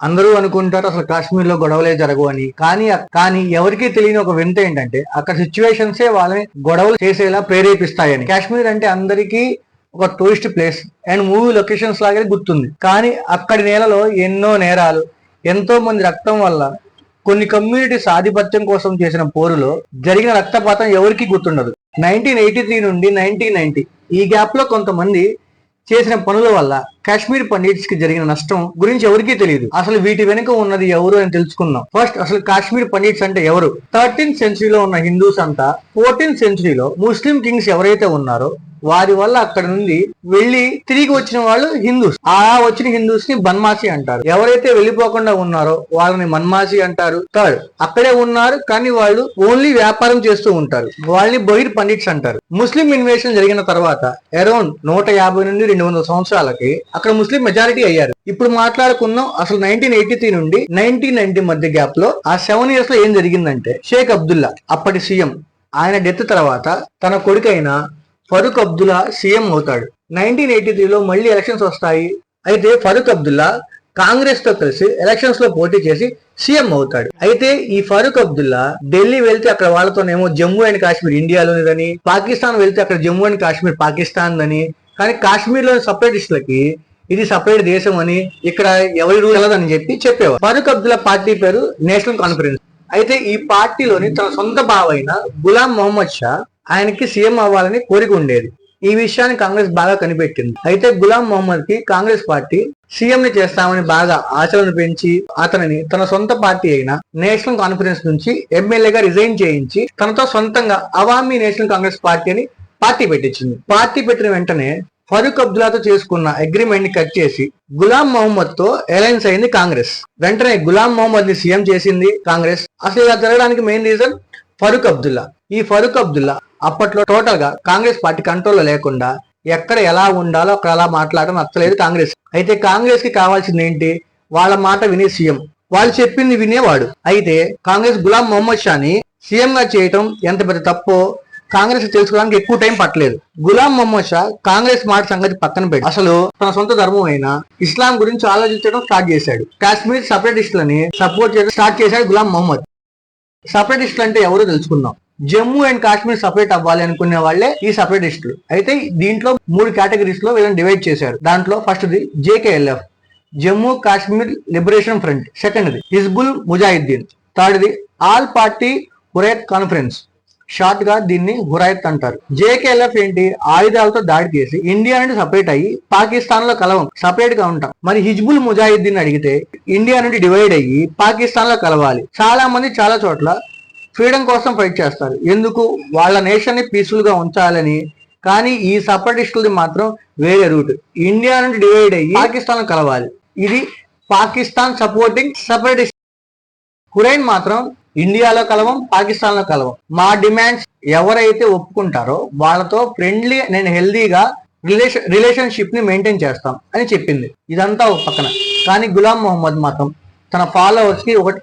అందరూ అనుకుంటారు అసలు కాశ్మీర్లో గొడవలే జరగవు అని కానీ కానీ ఎవరికీ తెలియని ఒక వింత ఏంటంటే అక్కడ సిచ్యువేషన్సే వాళ్ళని గొడవలు చేసేలా ప్రేరేపిస్తాయని. కాశ్మీర్ అంటే అందరికీ ఒక tourist place and movie locations లాగే గుర్తుంది. కానీ అక్కడి నేలలో ఎన్నో నేరాలు ఎంతో మంది రక్తం వల్ల కొన్ని కమ్యూనిటీస్ ఆధిపత్యం కోసం చేసిన పోరులో జరిగిన రక్తపాతం ఎవరికీ గుర్తుండదు. నైన్టీన్ ఎయిటీ త్రీ నుండి నైన్టీన్ నైన్టీ ఈ గ్యాప్లో కొంతమంది చేసిన పనుల వల్ల కాశ్మీర్ పండిట్స్కి జరిగిన నష్టం గురించి ఎవరికీ తెలియదు. అసలు వీటి వెనుక ఉన్నది ఎవరు అని తెలుసుకుందాం. ఫస్ట్ అసలు కాశ్మీర్ పండిట్స్ అంటే ఎవరు? థర్టీన్త్ సెంచరీలో ఉన్న హిందూస్ అంతా ఫోర్టీన్త్ సెంచరీలో ముస్లిం కింగ్స్ ఎవరైతే ఉన్నారో వారి వల్ల అక్కడ నుండి వెళ్ళి తిరిగి వచ్చిన వాళ్ళు హిందూస్. ఆ వచ్చిన హిందూస్ని బన్మాసి అంటారు. ఎవరైతే వెళ్ళిపోకుండా ఉన్నారో వాళ్ళని మన్మాసి అంటారు. థర్డ్ అక్కడే ఉన్నారు కానీ వాళ్ళు ఓన్లీ వ్యాపారం చేస్తూ ఉంటారు. వాళ్ళని బహిర్ పండిట్స్ అంటారు. ముస్లిం ఇన్వేషన్ జరిగిన తర్వాత అరౌండ్ నూట యాభై నుండి రెండు వందల సంవత్సరాలకి అక్కడ ముస్లిం మెజారిటీ అయ్యారు. ఇప్పుడు మాట్లాడుకున్నాం అసలు నైన్టీన్ ఎయిటీ త్రీ నుండి నైన్టీన్ నైన్టీ మధ్య గ్యాప్లో ఆ సెవెన్ ఇయర్స్లో ఏం జరిగిందంటే షేక్ అబ్దుల్లా అప్పటి సీఎం ఆయన డెత్ తర్వాత తన కొడుకైన ఫరూక్ అబ్దుల్లా సీఎం అవుతాడు. నైన్టీన్ ఎయిటీ త్రీలో మళ్ళీ ఎలక్షన్స్ వస్తాయి. అయితే ఫరూక్ అబ్దుల్లా కాంగ్రెస్తో కలిసి ఎలక్షన్స్లో పోటీ చేసి సీఎం అవుతాడు. అయితే ఈ ఫరూక్ అబ్దుల్లా ఢిల్లీ వెళ్తే అక్కడ వాళ్ళతోనేమో జమ్మూ అండ్ కాశ్మీర్ ఇండియాలోనిదని పాకిస్తాన్ వెళ్తే అక్కడ జమ్మూ అండ్ కాశ్మీర్ పాకిస్తాన్ అని కానీ కాశ్మీర్లోని సపరేటిస్టులకి ఇది సపరేట్ దేశం అని ఇక్కడ ఎవరి రూల్ అని చెప్పి చెప్పేవారు. ఫరూక్ అబ్దుల్లా పార్టీ పేరు నేషనల్ కాన్ఫరెన్స్. అయితే ఈ పార్టీలోని తన సొంత బావైన గులాం మొహమ్మద్ షా ఆయనకి సీఎం అవ్వాలని కోరిక ఉండేది. ఈ విషయాన్ని కాంగ్రెస్ బాగా కనిపెట్టింది. అయితే గులాం మహమ్మద్కి కాంగ్రెస్ పార్టీ సీఎం ని చేస్తామని బాగా ఆశలను పెంచి అతనిని తన సొంత పార్టీ అయిన నేషనల్ కాన్ఫరెన్స్ నుంచి ఎమ్మెల్యేగా రిజైన్ చేయించి తనతో సొంతంగా అవామీ నేషనల్ కాంగ్రెస్ పార్టీ అని పార్టీ పెట్టించింది. పార్టీ పెట్టిన వెంటనే ఫరూక్ అబ్దుల్లాతో చేసుకున్న అగ్రిమెంట్ని కట్ చేసి గులాం మహమ్మద్తో అలయన్స్ అయింది కాంగ్రెస్. వెంటనే గులాం మహమ్మద్ని సీఎం చేసింది కాంగ్రెస్. అసలు ఇలా జరగడానికి మెయిన్ రీజన్ ఫరూక్ అబ్దుల్లా. ఈ ఫరూక్ అబ్దుల్లా అప్పట్లో టోటల్గా కాంగ్రెస్ పార్టీ కంట్రోల్ లేకుండా ఎక్కడ ఎలా ఉండాలో అక్కడ అలా మాట్లాడడం నచ్చలేదు కాంగ్రెస్. అయితే కాంగ్రెస్కి కావాల్సింది ఏంటి? వాళ్ళ మాట వినే సీఎం. వాళ్ళు చెప్పింది వినేవాడు. అయితే కాంగ్రెస్ గులాం మొహమ్మద్ షాని సీఎం గా చేయటం ఎంత పెద్ద తప్పో కాంగ్రెస్ తెలుసుకోవడానికి ఎక్కువ టైం పట్టలేదు. గులాం మొహమ్మద్ షా కాంగ్రెస్ మాట సంగతి పక్కన పెట్టి అసలు తన సొంత ధర్మం అయిన ఇస్లాం గురించి ఆలోచించడం స్టార్ట్ చేశాడు. కాశ్మీర్ సపరేటిస్టులని సపోర్ట్ చేయడం స్టార్ట్ చేశాడు గులాం మొహమ్మద్. సపరేటిస్టులు అంటే ఎవరో తెలుసుకుందాం. జమ్మూ అండ్ కాశ్మీర్ సపరేట్ అవ్వాలి అనుకునే వాళ్ళే ఈ సపరేటిస్టులు అయితే దీంట్లో మూడు కేటగిరీస్లో వీళ్ళని డివైడ్ చేశారు. దాంట్లో first the JKLF Jammu Kashmir liberation front second the Hizbul Mujahideen third the all party Hurriyat conference. షార్ట్గా దీన్ని హురాయత్ అంటారు. జేకేఎల్ఎఫ్ ఏంటి? ఆయుధాలతో దాడి చేసి ఇండియా నుండి సపరేట్ అయ్యి పాకిస్తాన్లో కలవం. సపరేట్గా ఉంటాం. మరి హిజ్బుల్ ముజాహిద్దీన్ అడిగితే ఇండియా నుండి డివైడ్ అయ్యి పాకిస్తాన్లో కలవాలి. చాలా మంది చాలా చోట్ల ఫ్రీడమ్ కోసం ఫైట్ చేస్తారు. ఎందుకు? వాళ్ళ నేషన్ని పీస్ఫుల్గా ఉంచాలని. కానీ ఈ సపరేటిస్టులది మాత్రం వేరే రూట్. ఇండియా నుండి డివైడ్ అయ్యి పాకిస్తాన్ కలవాలి. ఇది పాకిస్తాన్ సపోర్టింగ్ సపరేటిస్ట్ హురైన్ మాత్రం ఇండియాలో కలవం పాకిస్తాన్లో కలవం. మా డిమాండ్స్ ఎవరైతే ఒప్పుకుంటారో వాళ్ళతో ఫ్రెండ్లీ నేను హెల్దీగా రిలేషన్ రిలేషన్షిప్ని మెయింటైన్ చేస్తాం అని చెప్పింది. ఇదంతా ఒక పక్కన. కానీ గులాం మొహమ్మద్ మాత్రం తన ఫాలోవర్స్కి ఒకటి